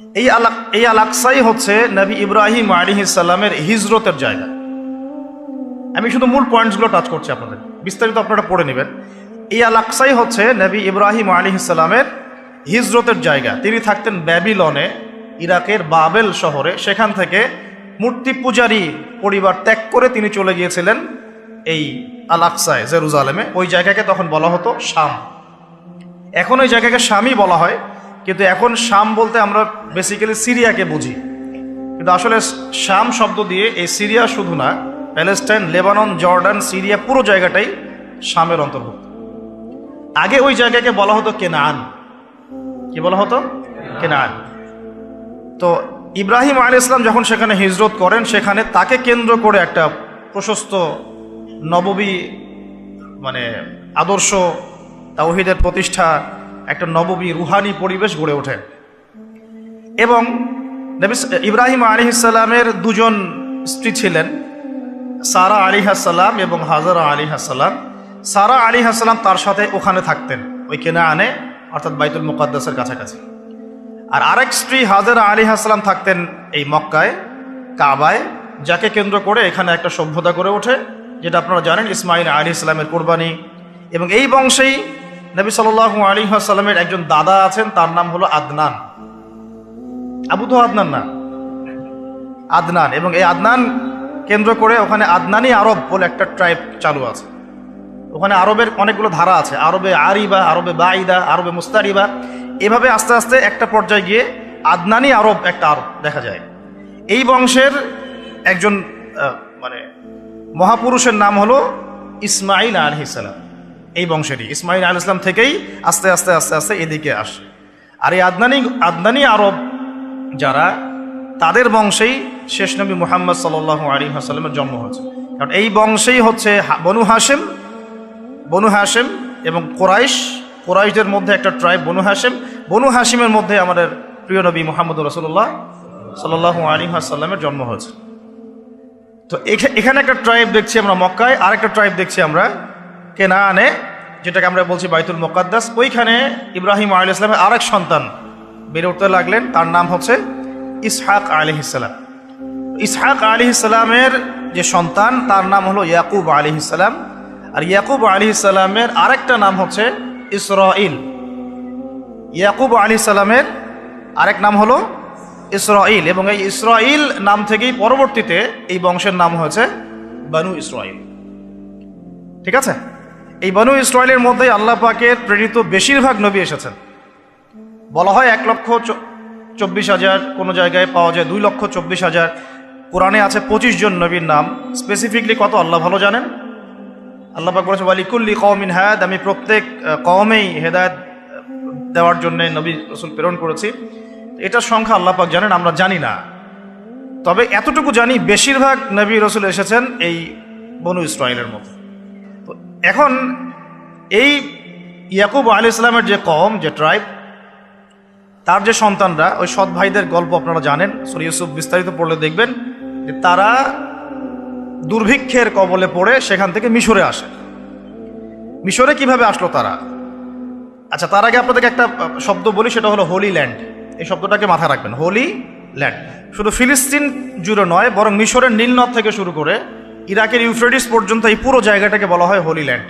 এই আলাক এই আলাকসাই হচ্ছে নবী ইব্রাহিম আলী ইসাল্লামের হিজরতের জায়গা। আমি শুধু মূল পয়েন্টসগুলো টাচ করছি আপনাদের। বিস্তারিত আপনারা পড়ে নেবেন। এই আলাকসাই হচ্ছে নবী ইব্রাহিম আলী ইসাল্লামের হিজরতের জায়গা। তিনি থাকতেন ব্যাবিলনে, ইরাকের বাবেল শহরে। সেখান থেকে মূর্তি পূজারী পরিবার ত্যাগ করে তিনি চলে গিয়েছিলেন এই আলাকসায় জেরুজালেমে। ওই জায়গাকে তখন বলা হতো শাম। এখন ওই জায়গাকে শামই বলা হয়। কিন্তু এখন শাম বলতে আমরা বেসিক্যালি সিরিয়াকে বুঝি। কিন্তু আসলে শাম শব্দ দিয়ে এই সিরিয়া শুধু না, প্যালেস্টাইন, লেবানন, জর্ডান, সিরিয়া পুরো জায়গাটাই শামের অন্তর্ভুক্ত। আগে ওই জায়গাকে বলা হতো কেনান। কি বলা হতো? কেনান। তো ইব্রাহিম আল ইসলাম যখন সেখানে হিজরত করেন, সেখানে তাকে কেন্দ্র করে একটা প্রশস্ত নববী মানে আদর্শ তাওহিদের প্রতিষ্ঠা একটা নববী রুহানি পরিবেশ গড়ে ওঠে। এবং ইব্রাহিম আলী ইসাল্লামের দুজন স্ত্রী ছিলেন, সারা আলী হাসাল্লাম এবং হাজারা আলী হাসাল্লাম সারা আলী হাসাল্লাম তার সাথে ওখানে থাকতেন, ওই কেনা আনে অর্থাৎ বাইতুল মুকাদ্দাসের কাছাকাছি। আর আরেক স্ত্রী হাজারা আলী হাসাল্লাম থাকতেন এই মক্কায়, কাবায়, যাকে কেন্দ্র করে এখানে একটা সভ্যতা গড়ে ওঠে, যেটা আপনারা জানেন ইসমাইল আলী ইসলামের কোরবানি। এবং এই বংশেই নবী সাল আলী একজন দাদা আছেন, তার নাম হলো আদনান। আবু তো আদনান না? আদনান। এবং এই আদনান কেন্দ্র করে ওখানে আদনানি আরব বলে একটা ট্রাইব চালু আছে। ওখানে আরবের অনেকগুলো ধারা আছে। আরবে আরিবা, আরবে বাইদা আরবে মুস্তারিবা। এভাবে আস্তে আস্তে একটা পর্যায়ে গিয়ে আদনানি আরব একটা আরব দেখা যায়। এই বংশের একজন মানে মহাপুরুষের নাম হলো ইসমাইল আলহিসাল্লাম এই বংশেরই। ইসমাইল আল ইসলাম থেকেই আস্তে আস্তে আস্তে আস্তে এদিকে আসে। আর এই আদনানি আদনানি আরব যারা, তাদের বংশেই শেষ নবী মুহাম্মদ সাল আলী হাসাল্লামের জন্ম হয়েছে। কারণ এই বংশেই হচ্ছে বনু হাসেম বনু হাসেম এবং কোরাইশ। কোরাইশদের মধ্যে একটা ট্রাইব বনু হাসেম বনু হাসিমের মধ্যে আমাদের প্রিয় নবী মোহাম্মদ রসুল্লাহ সাল্লাহ আলী হাসাল্লামের জন্ম হয়েছে। তো এখা- এখানে একটা ট্রাইব দেখছি আমরা মক্কায় আর একটা ট্রাইব দেখছি আমরা কেনানে যেটাকে আমরা বলছি বাইতুল মোকাদ্দাস, ওইখানে ইব্রাহিম আলী ইসলামের আরেক সন্তান বেড়ে উঠতে লাগলেন। তার নাম হচ্ছে ইসহাক আলী ইসলাম ইসহাক আলী ইসলামের যে সন্তান, তার নাম হলো ইয়াকুব আলী ইসলাম আর ইয়াকুব আলী ইসলামের আরেকটা নাম হচ্ছে ইসরাইল ইয়াকুব আলী সালামের আরেক নাম হলো ইসরাইল এবং এই ইসরাইল নাম থেকেই পরবর্তীতে এই বংশের নাম হয়েছে বানু ইসরাইল ঠিক আছে? এই বানু ইসরায়েলের মধ্যেই আল্লাহ পাকের প্রেরিত বেশিরভাগ নবী এসেছেন। বলা হয় এক লক্ষ চব্বিশ হাজার কোনো জায়গায় পাওয়া যায় দুই লক্ষ চব্বিশ হাজার। কোরআনে আছে পঁচিশ জন নবীর নাম। স্পেসিফিকলি কত আল্লাহ ভালো জানেন? আল্লাহ পাক বলেছে ওয়ালিকুল্লি কওমিন হায়াত আমি প্রত্যেক কওমেই হেদায়ত দেওয়ার জন্য নবী রসুল প্রেরণ করেছি। এটার সংখ্যা আল্লাহ পাক জানেন, আমরা জানি না। তবে এতটুকু জানি, বেশিরভাগ নবী রসুল এসেছেন এই বনু ইসরায়েলের মধ্যে। এখন এই ইয়াকুব আলী ইসলামের যে কম যে ট্রাইব তার যে সন্তানরা, ওই সৎ ভাইদের গল্প আপনারা জানেন, সরি ইউসুফ বিস্তারিত পড়লে দেখবেন যে তারা দুর্ভিক্ষের কবলে পড়ে সেখান থেকে মিশরে আসে। মিশরে কীভাবে আসলো তারা? আচ্ছা তার আগে আপনাদেরকে একটা শব্দ বলি, সেটা হলো হোলি ল্যান্ড এই শব্দটাকে মাথায় রাখবেন হোলি ল্যান্ড শুধু ফিলিস্তিন জুড়ে নয়, বরং মিশরের নীলনদ থেকে শুরু করে ইরাকের ইউফ্রেডিস পর্যন্ত এই পুরো জায়গাটাকে বলা হয় হোলি ল্যান্ড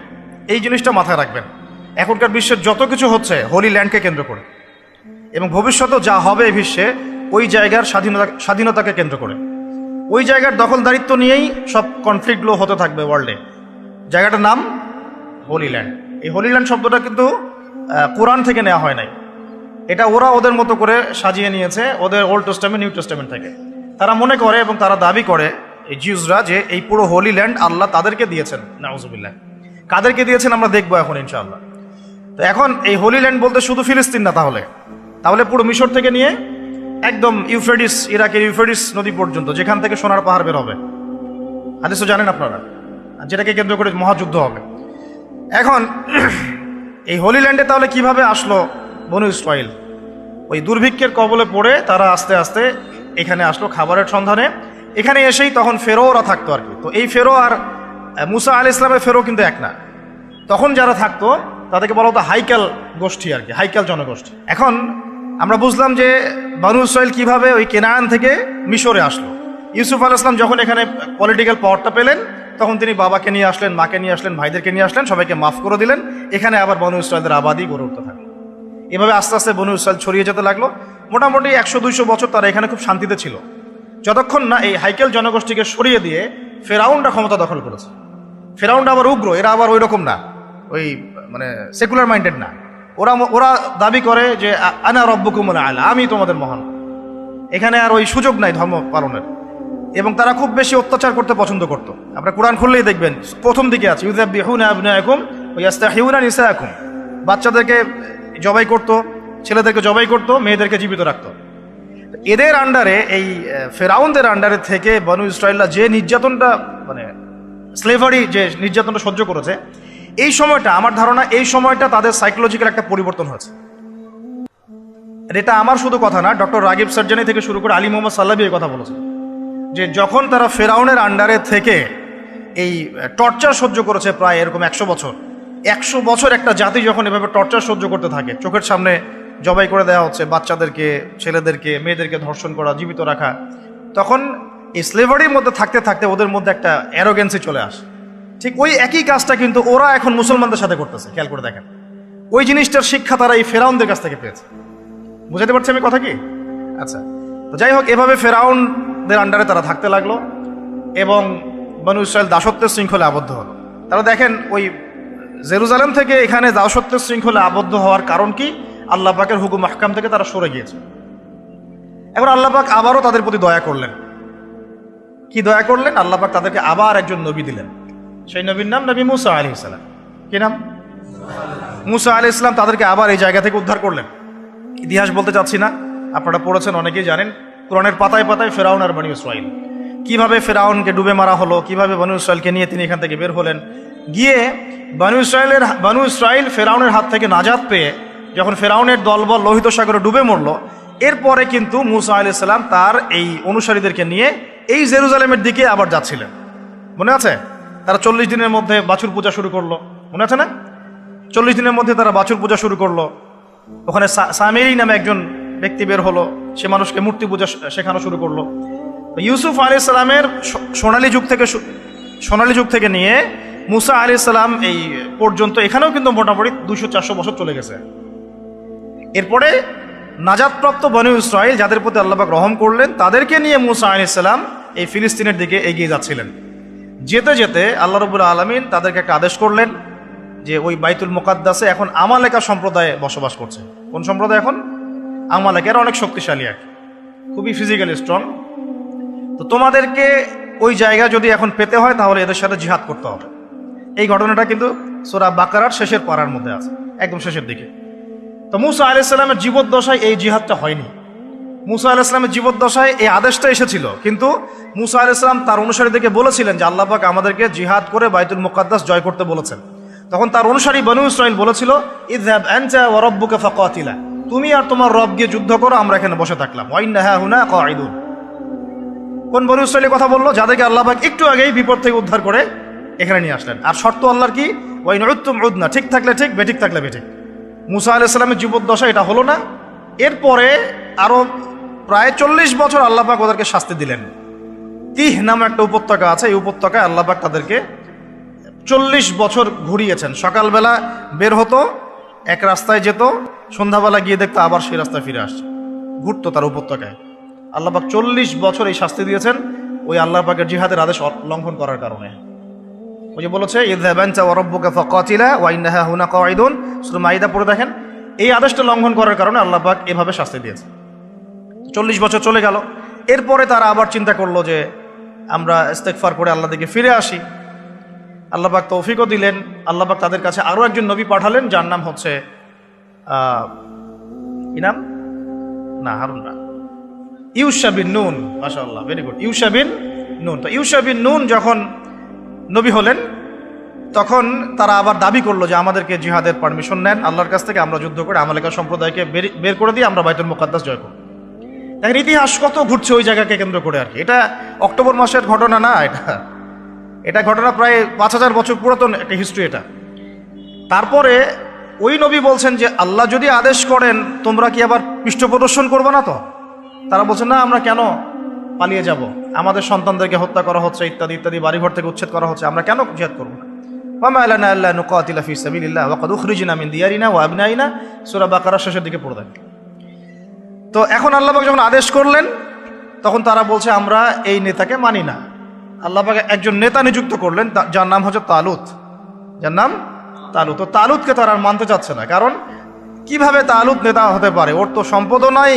এই জিনিসটা মাথায় রাখবেন। এখনকার বিশ্বের যত কিছু হচ্ছে হোলি ল্যান্ডকে কেন্দ্র করে। এবং ভবিষ্যতেও যা হবে বিশ্বে, ওই জায়গার স্বাধীনতা, স্বাধীনতাকে কেন্দ্র করে। ওই জায়গার দখলদারিত্ব নিয়েই সব কনফ্লিক্টগুলো হতে থাকবে ওয়ার্ল্ডে জায়গাটার নাম হোলিল্যান্ড এই হোলিল্যান্ড শব্দটা কিন্তু কোরআন থেকে নেওয়া হয় নাই। এটা ওরা ওদের মতো করে সাজিয়ে নিয়েছে, ওদের ওল্ড টেস্টামেন্ট নিউ টেস্টামেন্ট থেকে। তারা মনে করে এবং তারা দাবি করে এই জিউজরা যে এই পুরো হোলি ল্যান্ড আল্লাহ তাদেরকে দিয়েছেন। নাউজুবিল্লাহ। কাদেরকে দিয়েছেন আমরা দেখব এখন ইনশাআল্লাহ। তো এখন এই হোলি ল্যান্ড বলতে শুধু ফিলিস্তিন না তাহলে। তাহলে পুরো মিশর থেকে নিয়ে একদম ইউফ্রেডিস ইরাকের ইউফ্রেডিস নদী পর্যন্ত, যেখান থেকে সোনার পাহাড় বের হবে। হাদিস জানেন আপনারা। যেটাকে কেন্দ্র করে মহাযুদ্ধ হবে। এখন এই হোলি ল্যান্ডে তাহলে কীভাবে আসলো বনু ইসরাইল? ওই দুর্ভিক্ষের কবলে পড়ে তারা আস্তে আস্তে এখানে আসলো খাবারের সন্ধানে। এখানে এসেই তখন ফেরোরা থাকতো আর কি। তো এই ফেরো আর মুসা আল ইসলামের ফেরো কিন্তু এক না। তখন যারা থাকতো, তাদেরকে বলা হতো হাইকাল গোষ্ঠী আর কি, হাইকাল জনগোষ্ঠী। এখন আমরা বুঝলাম যে বানু ইসরায়েল কীভাবে ওই কেনান থেকে মিশরে আসলো। ইউসুফ আল ইসলাম যখন এখানে পলিটিক্যাল পাওয়ারটা পেলেন, তখন তিনি বাবাকে নিয়ে আসলেন, মাকে নিয়ে আসলেন, ভাইদেরকে নিয়ে আসলেন, সবাইকে মাফ করে দিলেন। এখানে আবার বনু ইসরায়েলদের আবাদি গড়ে উঠতে থাকল। এভাবে আস্তে আস্তে বনু ইসরায়েল ছড়িয়ে যেতে লাগল। মোটামুটি একশো, দুইশো বছর তারা এখানে খুব শান্তিতে ছিল। যতক্ষণ না এই হাইকেল জনগোষ্ঠীকে সরিয়ে দিয়ে ফেরাউনটা ক্ষমতা দখল করেছে। ফেরাউনটা আবার উগ্র, এরা আবার ওই রকম না, ওই মানে সেকুলার মাইন্ডেড না। ওরা ওরা দাবি করে যে আনা রব্বকুমুল আলা, আমি তোমাদের মহান। এখানে আর ওই সুযোগ নাই ধর্ম পালনের। এবং তারা খুব বেশি অত্যাচার করতে পছন্দ করতো। আপনারা কোরআন খুললেই দেখবেন, প্রথম দিকে আছে ইউজাবিহুনা আবনায়াকুম ওয়া ইয়াস্তাহিউনা নিসায়াকুম বাচ্চাদেরকে জবাই করতো, ছেলেদেরকে জবাই করতো, মেয়েদেরকে জীবিত রাখতো। এদের আন্ডারে এই ফেরাউনদের আন্ডারে থেকে বনু ইসরায়েলরা যে নির্যাতনটা মানে স্লেভারি যে নির্যাতনটা সহ্য করেছে, এই সময়টা, আমার ধারণা, এই সময়টা তাদের সাইকোলজিক্যাল একটা পরিবর্তন হয়েছে। এটা আমার শুধু কথা না, ডক্টর রাগিব সার্জানি থেকে শুরু করে আলী মোহাম্মদ সাল্লাবি এই কথা বলেছে যে যখন তারা ফেরাউনের আন্ডারে থেকে এই টর্চার সহ্য করেছে প্রায় এরকম একশো বছর একশো বছর একটা জাতি যখন এভাবে টর্চার সহ্য করতে থাকে, চোখের সামনে জবাই করে দেওয়া হচ্ছে বাচ্চাদেরকে, ছেলেদেরকে, মেয়েদেরকে ধর্ষণ করা, জীবিত রাখা। তখন এই স্লেভারির মধ্যে থাকতে থাকতে ওদের মধ্যে একটা অ্যারোগেন্সি চলে আসে। ঠিক ওই একই কাজটা কিন্তু ওরা এখন মুসলমানদের সাথে করতেছে, খেয়াল করে দেখেন। ওই জিনিসটার শিক্ষা তারা এই ফেরাউনদের কাছ থেকে পেয়েছে। বুঝাতে পারছি আমি কথা কি? আচ্ছা তো যাই হোক, এভাবে ফেরাউনদের আন্ডারে তারা থাকতে লাগল এবং বনু ইসরায়েল দাসত্বের শৃঙ্খলে আবদ্ধ হলো। তারা দেখেন ওই জেরুজালেম থেকে এখানে দাসত্বের শৃঙ্খলে আবদ্ধ হওয়ার কারণ কি? আল্লাহ পাকের হুকুম মাহকাম থেকে তারা সরে গিয়েছে। এখন আল্লাহ পাক আবারও তাদের প্রতি দয়া করলেন। কি দয়া করলেন? আল্লাহ পাক তাদেরকে আবার একজন নবী দিলেন। সেই নবীর নাম নবী মুসা আলি ইসলাম কি নাম? মুসা আলি ইসলাম তাদেরকে আবার এই জায়গা থেকে উদ্ধার করলেন। ইতিহাস বলতে চাচ্ছি না। আপনারা পড়েছেন, অনেকেই জানেন। কোরআনের পাতায় পাতায় ফেরাউন আর বনু ইসরাইল। কীভাবে ফেরাউনকে ডুবে মারা হলো, কীভাবে বনু ইসরায়েলকে নিয়ে তিনি এখান থেকে বের হলেন। গিয়ে বনু ইসরায়েলের বনু ইসরায়েল ফেরাউনের হাত থেকে নাজাত পেয়ে যখন ফেরাউনের দলবল লোহিত সাগরে ডুবে মরলো, এরপরে কিন্তু মুসা আলি সাল্লাম তার এই অনুসারীদেরকে নিয়ে এই জেরুজালেমের দিকে আবার যাচ্ছিলেন। মনে আছে? তারা চল্লিশ দিনের মধ্যে বাছুর পূজা শুরু করল। মনে আছে না? চল্লিশ দিনের মধ্যে তারা বাছুর পূজা শুরু করল। ওখানে সামেরি নামে একজন ব্যক্তি বের হলো। সে মানুষকে মূর্তি পূজা শেখানো শুরু করল। ইউসুফ আলি সালামের সোনালী যুগ থেকে সোনালী যুগ থেকে নিয়ে মুসা আলি সালাম এই পর্যন্ত এখানেও কিন্তু মোটামুটি দুশো চারশো বছর চলে গেছে। এরপরে নাজাদপ্রাপ্ত বনু ইসরায়েল যাদের প্রতি আল্লাহবাক রহম করলেন, তাদেরকে নিয়ে মুসা আলি সালাম এই ফিলিস্তিনের দিকে এগিয়ে যাচ্ছিলেন। যেতে যেতে আল্লাহ রবুল আলমিন তাদেরকে একটা আদেশ করলেন যে ওই বাইতুল মোকাদ্দাসে এখন আমালেকা সম্প্রদায়ে বসবাস করছে। কোন সম্প্রদায় এখন? আমালেকা অনেক শক্তিশালী এক। খুবই ফিজিক্যালি স্ট্রং তো তোমাদেরকে ওই জায়গা যদি এখন পেতে হয়, তাহলে এদের সাথে জিহাদ করতে হবে। এই ঘটনাটা কিন্তু সোরা বাকারার শেষের পাড়ার মধ্যে আছে, একদম শেষের দিকে। তো মুসা আলাইসাল্লামের জীবদ্দশায় এই জিহাদটা হয়নি। মুসা আলাইসলামের জীবদ্দশায় এই আদেশটা এসেছিল। কিন্তু মুসা আলাইসলাম তার অনুসারীদেরকে বলেছিলেন যে আল্লাহ পাক আমাদেরকে জিহাদ করে বাইতুল মুকাদ্দাস জয় করতে বলেছেন। তখন তার অনুসারী বনু ইসরাইল বলেছিল ইদহাব আনতা ওয়া রাব্বুকা ফাকাতিলা। তুমি আর তোমার রব গিয়ে যুদ্ধ করো, আমরা এখানে বসে থাকলাম। কোন বনু ইসরাইলের কথা বলল, যাদেরকে আল্লাহ পাক একটু আগেই বিপদ থেকে উদ্ধার করে এখানে নিয়ে আসলেন। আর শর্ত আল্লাহর কি? ওয়াইন উত্তুম উদনা। ঠিক থাকলে ঠিক, বেঠিক থাকলে বেঠিক। মুসা আলাইসাল্লামের জীবদ্দশা এটা হলো না। এরপরে আরও প্রায় চল্লিশ বছর আল্লাহ পাক ওদেরকে শাস্তি দিলেন। তিহ নামে একটা উপত্যকা আছে, এই উপত্যকায় আল্লাহ পাক তাদেরকে চল্লিশ বছর ঘুরিয়েছেন। সকালবেলা বের হতো, এক রাস্তায় যেত, সন্ধ্যাবেলা গিয়ে দেখতো আবার সেই রাস্তায় ফিরে আসছে। ঘুরতো তার উপত্যকায়। আল্লাহ পাক চল্লিশ বছর এই শাস্তি দিয়েছেন, ওই আল্লাহ পাকের জিহাদের আদেশ লঙ্ঘন করার কারণে। ওই যে বলেছে ইদহাবানতা ওয়ারাব্বুকা ফাকাতিলা ওয়া ইন্নাহা হুনা কাঈদুন সূরা মাইদা পড়ে দেখেন, এই আদেশটা লঙ্ঘন করার কারণে আল্লাপাক এভাবে শাস্তি দিয়েছে। চল্লিশ বছর চলে গেল। এরপরে তারা আবার চিন্তা করল যে, আমরা ইস্তেকফার করে আল্লাহ দিকে ফিরে আসি। আল্লাহ পাক তৌফিকও দিলেন। আল্লাহ পাক তাদের কাছে আরও একজন নবী পাঠালেন, যার নাম হচ্ছে কি নাম? না, হারুন না। ইউসা বিন নুন, মাশাআল্লাহ ভেরি গুড ইউসা বিন নুন। তো ইউসা বিন নুন যখন নবী হলেন, তখন তারা আবার দাবি করল যে আমাদেরকে জিহাদের পারমিশন নেন, আল্লাহর কাছ থেকে আমরা যুদ্ধ করে আমালেকা সম্প্রদায়কে বের- করে দিয়ে আমরা বাইতুল মুকাদ্দাস জয় করব। দেখেন ইতিহাস কত ঘুরছে ওই জায়গাকে কেন্দ্র করে আর কি। এটা অক্টোবর মাসের ঘটনা না এটা। এটা ঘটনা প্রায় পাঁচ হাজার বছর পুরাতন একটা হিস্ট্রি এটা। তারপরে ওই নবী বলছেন যে, আল্লাহ যদি আদেশ করেন, তোমরা কি আবার পৃষ্ঠ প্রদর্শন করবে না তো? তারা বলছেন, না, আমরা কেন পালিয়ে যাব। আমাদের সন্তানদেরকে হত্যা করা হচ্ছে, ইত্যাদি ইত্যাদি, বাড়িঘর থেকে উচ্ছেদ করা হচ্ছে। আমরা কেন জিহাদ করব না? ওয়ামা আলানা আল্লাহ নুকাতিলা ফি সাবিলিল্লাহ ওয়া কদ উখরিজনা মিন দিয়ারিনা ওয়া আবনাইনা। সূরা বাকারা শেষের দিকে পড়ে তো এখন আল্লাহ যখন আদেশ করলেন, তখন তারা বলছে, আমরা এই নেতাকে মানি না। আল্লাহ একজন নেতা নিযুক্ত করলেন যার নাম হচ্ছে তালুত। যার নাম তালুত। তো তালুতকে তারা মানতে চাচ্ছে না, কারণ কীভাবে তালুত নেতা হতে পারে? ওর তো সম্পদও নাই,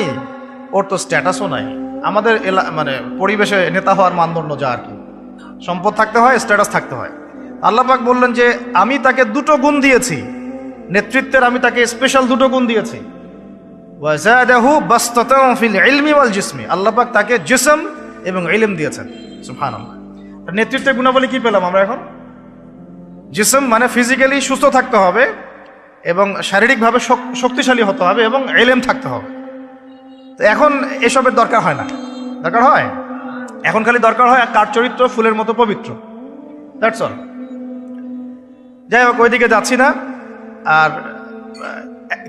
ওর তো স্ট্যাটাসও নাই। আমাদের মানে পরিবেশে নেতা হওয়ার মানদণ্ড যা আর কি। সম্পদ থাকতে হয় স্ট্যাটাস থাকতে হয়। আল্লাহ পাক বললেন যে, আমি তাকে দুটো গুণ দিয়েছি। নেতৃত্বের আমি তাকে স্পেশাল দুটো গুণ দিয়েছি। জিসমি। আল্লাহ তাকে জিসম এবং ইলম দিয়েছেন। সুবহানাল্লাহ। নেতৃত্বের গুণাবলী কি পেলাম আমরা এখন? জিসম মানে ফিজিক্যালি সুস্থ থাকতে হবে এবং শারীরিকভাবে শক্তিশালী হতে হবে এবং এলেম থাকতে হবে। তো এখন এসবের দরকার হয় না। দরকার হয়? এখন খালি দরকার হয় কার চরিত্র ফুলের মতো পবিত্র। দ্যাটস অল যাই হোক, ওইদিকে যাচ্ছি না। আর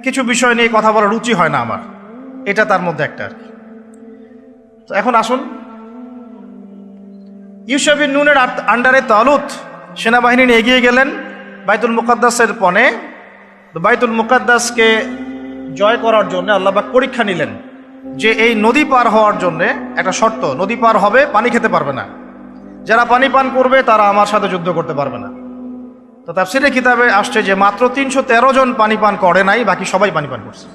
কিছু বিষয় নিয়ে কথা বলার রুচি হয় না আমার। এটা তার মধ্যে একটা আর কি। তো এখন আসুন। ইউসফিন নুনের আন্ডারে তালুত সেনাবাহিনী নিয়ে এগিয়ে গেলেন বাইতুল মুকাদ্দাসের পণে। বাইতুল মুকাদ্দাসকে জয় করার জন্য আল্লাহবাক পরীক্ষা নিলেন। যে এই নদী পার হওয়ার জন্য একটা শর্ত, নদী পার হবে, পানি খেতে পারবে না। যারা পানি পান করবে, তারা আমার সাথে যুদ্ধ করতে পারবে না। তো তাফসিরে কিতাবে আসছে যে মাত্র তিনশো তেরো জন পানি পান করে নাই, বাকি সবাই পানি পান করছে।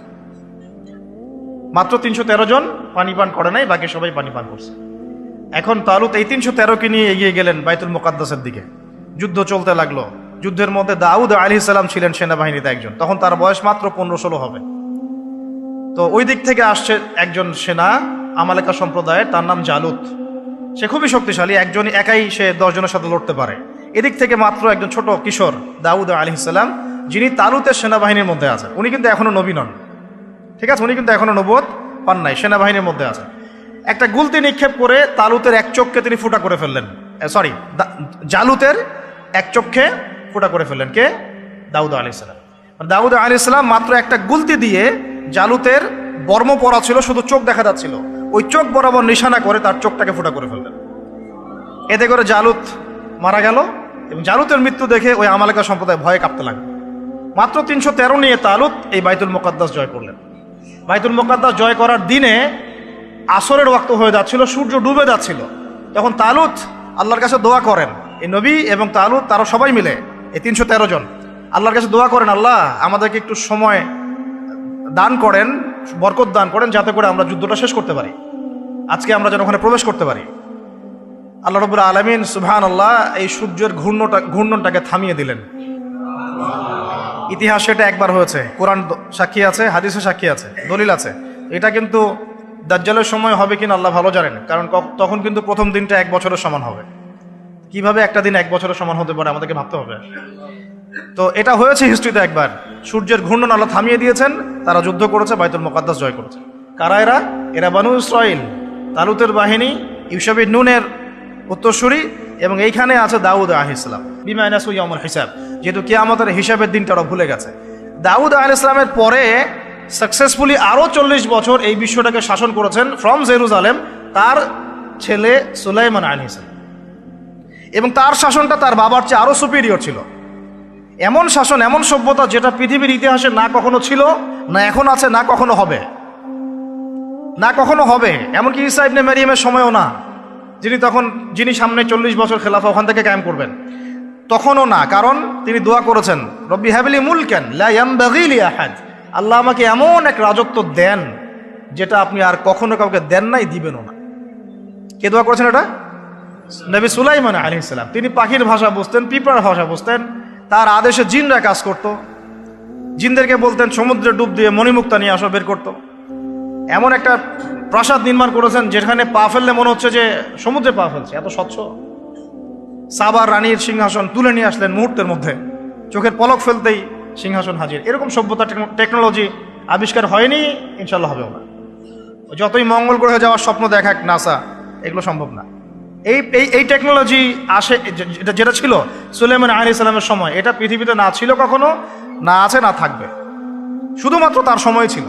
মাত্র তিনশো তেরো জন পানি পান করে নাই, বাকি সবাই পানি পান করছে। এখন তালুত এই তিনশো তেরোকে নিয়ে এগিয়ে গেলেন বাইতুল মোকাদ্দাসের দিকে। যুদ্ধ চলতে লাগল। যুদ্ধের মধ্যে দাউদ আলী সালাম ছিলেন সেনাবাহিনীতে একজন। তখন তার বয়স মাত্র পনেরো ষোলো হবে। তো ওই দিক থেকে আসছে একজন সেনা, আমালেকা সম্প্রদায়ের, তার নাম জালুত। সে খুবই শক্তিশালী একজনই একাই সে দশজনের সাথে লড়তে পারে। এদিক থেকে মাত্র একজন ছোট কিশোর, দাউদ আলী যিনি তালুতের সেনাবাহিনীর মধ্যে আছেন। উনি কিন্তু এখনও নবী নন। ঠিক আছে? উনি কিন্তু এখনও নবোধ পান নাই, সেনাবাহিনীর মধ্যে আছেন। একটা গুলতি নিক্ষেপ করে তালুতের এক চোখকে তিনি ফুটা করে ফেললেন। সরি জালুতের এক চোখে ফুটা করে ফেললেন কে? দাউদ আলী সালাম। দাউদ আলী সালাম মাত্র একটা গুলতি দিয়ে জালুতের বর্ম পরা ছিল, শুধু চোখ দেখা যাচ্ছিল। ওই চোখ বরাবর নিশানা করে তার চোখটাকে ফুটা করে ফেললেন। এতে করে জালুত মারা গেল এবং জালুতের মৃত্যু দেখে ওই আমালেকা সম্প্রদায় ভয়ে কাঁপতে লাগল। মাত্র তিনশো তেরো নিয়ে তালুত এই বাইতুল মোকাদ্দাস জয় করলেন। বাইতুল মোকাদ্দাস জয় করার দিনে আসরের ওয়াক্ত হয়ে যাচ্ছিল, সূর্য ডুবে যাচ্ছিল। তখন তালুত আল্লাহর কাছে দোয়া করেন এই নবী এবং তালুত, তারা সবাই মিলে, এই তিনশো তেরো জন, আল্লাহর কাছে দোয়া করেন, আল্লাহ, আমাদেরকে একটু সময় দান করেন, বরকত দান করেন, যাতে করে আমরা যুদ্ধটা শেষ করতে পারি। আজকে আমরা যেন ওখানে প্রবেশ করতে পারি। আল্লাহ রবুল আলমিন সুবহান আল্লাহ এই সূর্যের ঘূর্ণটা, ঘূর্ণনটাকে থামিয়ে দিলেন। ইতিহাস সেটা একবার হয়েছে। কোরআন সাক্ষী আছে, হাদিসে সাক্ষী আছে, দলিল আছে। এটা কিন্তু দাজ্জালের সময় হবে কিনা আল্লাহ ভালো জানেন, কারণ তখন কিন্তু প্রথম দিনটা এক বছরের সমান হবে। কীভাবে একটা দিন এক বছরের সমান হতে পারে আমাদেরকে ভাবতে হবে। তো এটা হয়েছে হিস্ট্রিতে একবার। সূর্যের ঘূর্ণন আল্লাহ থামিয়ে দিয়েছেন, তারা যুদ্ধ করেছে, বাইতুল মোকাদ্দাস জয় করেছে। কারা এরা? এরা বানু ইসরাইল তালুতের বাহিনী ইউসাবির নুনের উত্তরসূরি এবং এইখানে আছে দাউদ আহ ইসলাম বিমায়নাসু ইয়ামুল হিসাব, যেহেতু কিয়ামতের হিসাবের দিনটা ওরা ভুলে গেছে। দাউদ আহ ইসলামের পরে সাকসেসফুলি আরও চল্লিশ বছর এই বিশ্বটাকে শাসন করেছেন ফ্রম জেরুজালেম তার ছেলে সুলাইমান আলী ইসলাম এবং তার শাসনটা তার বাবার চেয়ে আরও সুপিরিয়র ছিল। এমন শাসন, এমন সভ্যতা যেটা পৃথিবীর ইতিহাসে না কখনো ছিল, না এখন আছে, না কখনো হবে। না কখনো হবে। এমনকি ইসা ইবনে মেরিয়ামের সময়ও না, যিনি তখন, যিনি সামনে চল্লিশ বছর খেলাফা ওখান থেকে কায়েম করবেন। তখনও না, কারণ তিনি দোয়া করেছেন, রব্বি হ্যাবিলি লাইয়ামবাগিলি আহাদ। আল্লাহ আমাকে এমন এক রাজত্ব দেন, যেটা আপনি আর কখনো কাউকে দেন নাই, দিবেনও না। কে দোয়া করেছেন এটা? নবী সুলাইমান আলী ইসলাম তিনি পাখির ভাষা বুঝতেন, পিঁপড়ার ভাষা বুঝতেন। তার আদেশে জিনরা কাজ করত। জিনদেরকে বলতেন, সমুদ্রে ডুব দিয়ে মণিমুক্তা নিয়ে আসো, বের করতো। এমন একটা প্রাসাদ নির্মাণ করেছেন যেখানে পা ফেললে মনে হচ্ছে যে সমুদ্রে পা ফেলছে, এত স্বচ্ছ। সাবার রানীর সিংহাসন তুলে নিয়ে আসলেন মুহূর্তের মধ্যে। চোখের পলক ফেলতেই সিংহাসন হাজির। এরকম সভ্যতা টেকনোলজি আবিষ্কার হয়নি, ইনশাল্লাহ হবেও না যতই মঙ্গল গ্রহে যাওয়ার স্বপ্ন দেখাক, নাসা, এগুলো সম্ভব না। এই এই এই টেকনোলজি আসে, যে- যেটা ছিল সুলেমান আলী ইসলামের সময়, এটা পৃথিবীতে না ছিল কখনো, না আছে, না থাকবে। শুধুমাত্র তার সময় ছিল।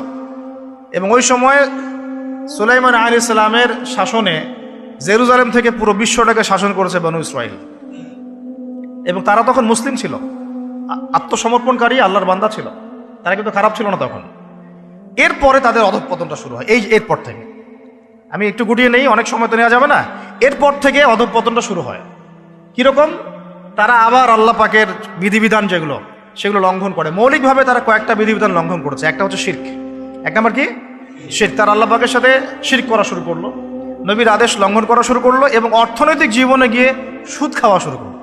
এবং ওই সময়ে সুলাইমান আলী ইসলামের শাসনে জেরুজালেম থেকে পুরো বিশ্বটাকে শাসন করেছে বনু ইসরাইল। এবং তারা তখন মুসলিম ছিল। আত্মসমর্পণকারী, আল্লাহর বান্দা ছিল। তারা কিন্তু খারাপ ছিল না তখন। এরপরে তাদের অধঃপতনটা শুরু হয়। এই, এরপর থেকে। আমি একটু গুটিয়ে নেই, অনেক সময় তো নেওয়া যাবে না। এরপর থেকে অধঃপতনটা শুরু হয়। কীরকম? তারা আবার আল্লাহ পাকের বিধিবিধান যেগুলো, সেগুলো লঙ্ঘন করে। মৌলিকভাবে তারা কয়েকটা বিধিবিধান লঙ্ঘন করেছে। একটা হচ্ছে শির্ক। এক নম্বর কি? শির্ক। তারা আল্লাহ পাকের সাথে শির্ক করা শুরু করল, নবীর আদেশ লঙ্ঘন করা শুরু করল এবং অর্থনৈতিক জীবনে গিয়ে সুদ খাওয়া শুরু করল।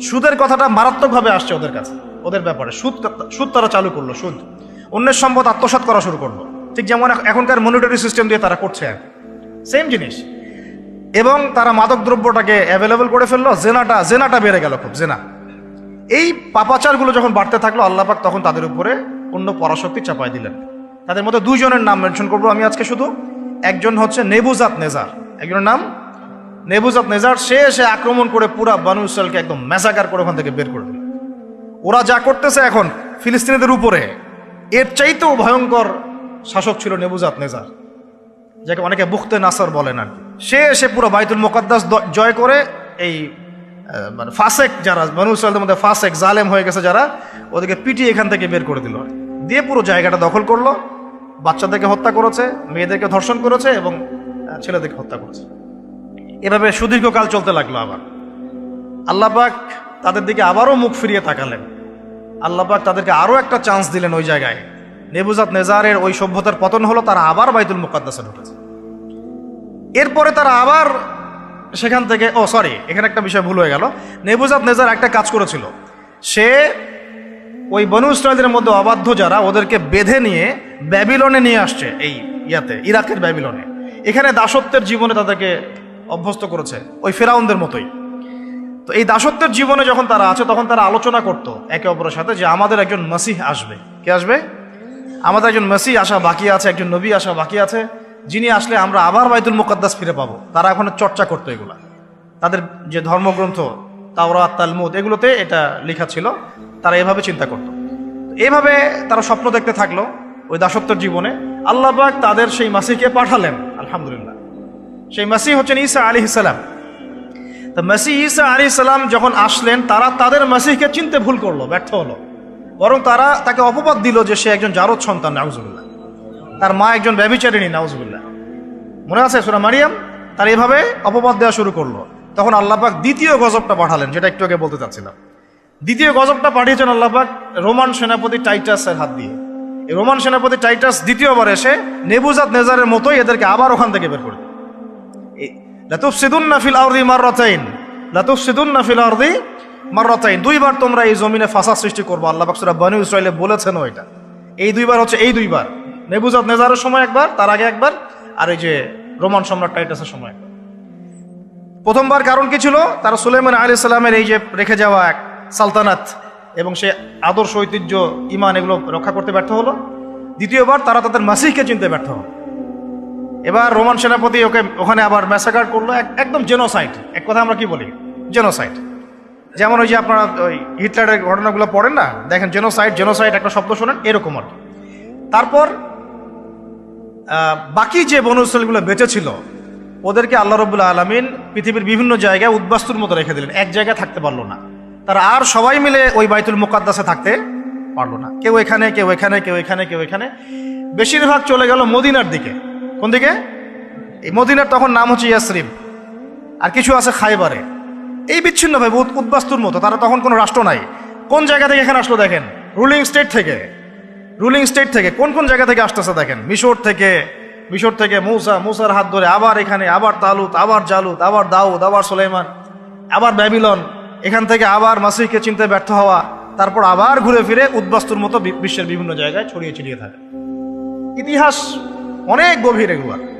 সুদের কথাটা মারাত্মকভাবে আসছে ওদের কাছে, ওদের ব্যাপারে। সুদ সুদ তারা চালু করল, সুদ। অন্যের সম্পদ আত্মসাৎ করা শুরু করল। ঠিক যেমন এখনকার মনিটরি সিস্টেম দিয়ে তারা করছে। সেম জিনিস। এবং তারা মাদক দ্রব্যটাকে অ্যাভেলেবল করে ফেলল, জেনাটা জেনাটা বেড়ে গেল খুব, জেনা। এই পাপাচারগুলো যখন বাড়তে থাকল আল্লাপাক তখন তাদের উপরে অন্য পরাশক্তি চাপাই দিলেন। তাদের মধ্যে দুজনের নাম মেনশন করব আমি আজকে শুধু। একজন হচ্ছে নেবুজাত নেজার। একজনের নাম? নেবুজাত নেজার, সে এসে আক্রমণ করে পুরা বানু একদম ম্যাসাকার করে ওখান থেকে বের করে দিল। ওরা যা করতেছে এখন ফিলিস্তিনিদের উপরে, এর চাইতেও ভয়ঙ্কর শাসক ছিল নেবুজাত নেজার, যাকে অনেকে বুখতে নাসর বলেন আর কি। সে এসে পুরো বাইতুল মোকাদ্দাস জয় করে এই মানে ফাসেক যারা ইসরায়েলদের মধ্যে ফাসেক, জালেম হয়ে গেছে যারা, ওদেরকে পিটিয়ে এখান থেকে বের করে দিল। দিয়ে পুরো জায়গাটা দখল করল। বাচ্চাদেরকে হত্যা করেছে, মেয়েদেরকে ধর্ষণ করেছে এবং ছেলেদেরকে হত্যা করেছে। এভাবে সুদীর্ঘকাল চলতে লাগল আবার। আল্লাপাক তাদের দিকে আবারও মুখ ফিরিয়ে তাকালেন। আল্লাপাক তাদেরকে আরও একটা চান্স দিলেন ওই জায়গায়। নেবুজাত নেজারের ওই সভ্যতার পতন হলো, তারা আবার বাইতুল মুকাদ্দাসে ঢুকেছে। এরপরে তারা আবার সেখান থেকে, ও সরি এখানে একটা বিষয় ভুল হয়ে গেল। নেবুজাত নেজার একটা কাজ করেছিল। সে ওই বনু ইসরায়েলদের মধ্যে অবাধ্য যারা, ওদেরকে বেঁধে নিয়ে ব্যাবিলনে নিয়ে আসছে এই ইয়াতে, ইরাকের ব্যাবিলনে। এখানে দাসত্বের জীবনে তাদেরকে অভ্যস্ত করেছে, ওই ফেরাউনদের মতোই। তো এই দাসত্বের জীবনে যখন তারা আছে, তখন তারা আলোচনা করত একে অপরের সাথে যে আমাদের একজন মাসিহ আসবে। কে আসবে? আমাদের একজন মাসিহ আসা বাকি আছে, একজন নবী আসা বাকি আছে। যিনি আসলে আমরা আবার বাইতুল মুকাদ্দাস ফিরে পাবো, তারা এখন চর্চা করতো এগুলা। তাদের যে ধর্মগ্রন্থ, তাওরাত, তালমুদ, এগুলোতে এটা লেখা ছিল, তারা এভাবে চিন্তা করত। এভাবে তারা স্বপ্ন দেখতে থাকল ওই দাসত্বর জীবনে। আল্লাহবাক তাদের সেই মাসিকে পাঠালেন, আলহামদুলিল্লাহ। সেই মাসি হচ্ছেন ঈসা আলী ইসালাম তা মাসিহ ঈসা আলী সালাম যখন আসলেন, তারা তাদের মাসিকে চিনতে ভুল করল, ব্যর্থ হলো। বরং তারা তাকে অপবাদ দিল যে সে একজন জারদ সন্তান, নাউজুবিল্লাহ। তার মা একজন ব্যবিচারিণী নাউজুবিল্লাহ। মনে আছে সোনা মারিয়াম? তার এভাবে অপবাদ দেওয়া শুরু করল। তখন আল্লাপাক দ্বিতীয় গজবটা পাঠালেন, যেটা একটু আগে বলতে চাচ্ছিলাম। দ্বিতীয় গজবটা পাঠিয়েছেন আল্লাপাক রোমান সেনাপতি টাইটাসের হাত দিয়ে। এই রোমান সেনাপতি টাইটাস দ্বিতীয়বার এসে নেবুজাত নেজারের মতোই এদেরকে আবার ওখান থেকে বের করে দিল। লাতুফসিদুন নাফিল আরদি মাররাতাইন লাতুফসিদুন নাফিল আরদি মাররাতাইন। দুইবার তোমরা এই জমিনে ফাসাদ সৃষ্টি করব। আল্লাহ পাক সূরা বনি ইসরাইলে বলেছেন এটা। এই দুইবার হচ্ছে এই দুইবার। নেবুজাত নেজারের সময় একবার, তার আগে একবার, আর এই যে রোমান সম্রাট টাইটাসের সময়। প্রথমবার কারণ কি ছিল? তারা সুলেমান আলী সাল্লামের এই যে রেখে যাওয়া এক সালতানাত এবং সে আদর্শ, ঐতিহ্য ইমান এগুলো রক্ষা করতে ব্যর্থ হলো। দ্বিতীয়বার তারা তাদের মাসিহকে চিনতে ব্যর্থ হলো। এবার রোমান সেনাপতি ওকে ওখানে আবার ম্যাসাকার করল। এক- একদম জেনোসাইড এক কথা আমরা কি বলি? জেনোসাইড যেমন ওই যে আপনারা ওই হিটলারের ঘটনাগুলো পড়েন না? দেখেন জেনোসাইড জেনোসাইড একটা শব্দ শোনেন, এরকম আর তারপর বাকি যে বনস্থলগুলো বেঁচে ছিল, ওদেরকে আল্লাহ রবুল্লা আলমিন পৃথিবীর বিভিন্ন জায়গায় উদ্বাস্তুর মতো রেখে দিলেন। এক জায়গায় থাকতে পারল না। তারা আর সবাই মিলে ওই বাইতুল মোকাদ্দাসে থাকতে পারল না। কেউ এখানে কেউ এখানে কেউ এখানে কেউ এখানে। বেশিরভাগ চলে গেল মদিনার দিকে। কোন দিকে? এই মদিনার তখন নাম হচ্ছে ইয়াসরিব। আর কিছু আছে খাইবারে। এই বিচ্ছিন্নভাবে উদ্বাস্তুর মতো। তারা তখন কোনো রাষ্ট্র নাই। কোন জায়গা থেকে এখানে আসলো দেখেন? রুলিং স্টেট থেকে। রুলিং স্টেট থেকে কোন কোন জায়গা থেকে আসতেছে দেখেন? মিশর থেকে মিশর থেকে মৌসা, মৌসার হাত ধরে আবার এখানে, আবার তালুত, আবার জালুত, আবার দাউদ, আবার সুলাইমান, আবার ব্যাবিলন। এখান থেকে আবার মাসিকে চিনতে ব্যর্থ হওয়া, তারপর আবার ঘুরে ফিরে উদ্বাস্তুর মতো বিশ্বের বিভিন্ন জায়গায় ছড়িয়ে ছিটিয়ে থাকে। ইতিহাস অনেক গভীর এগুলো।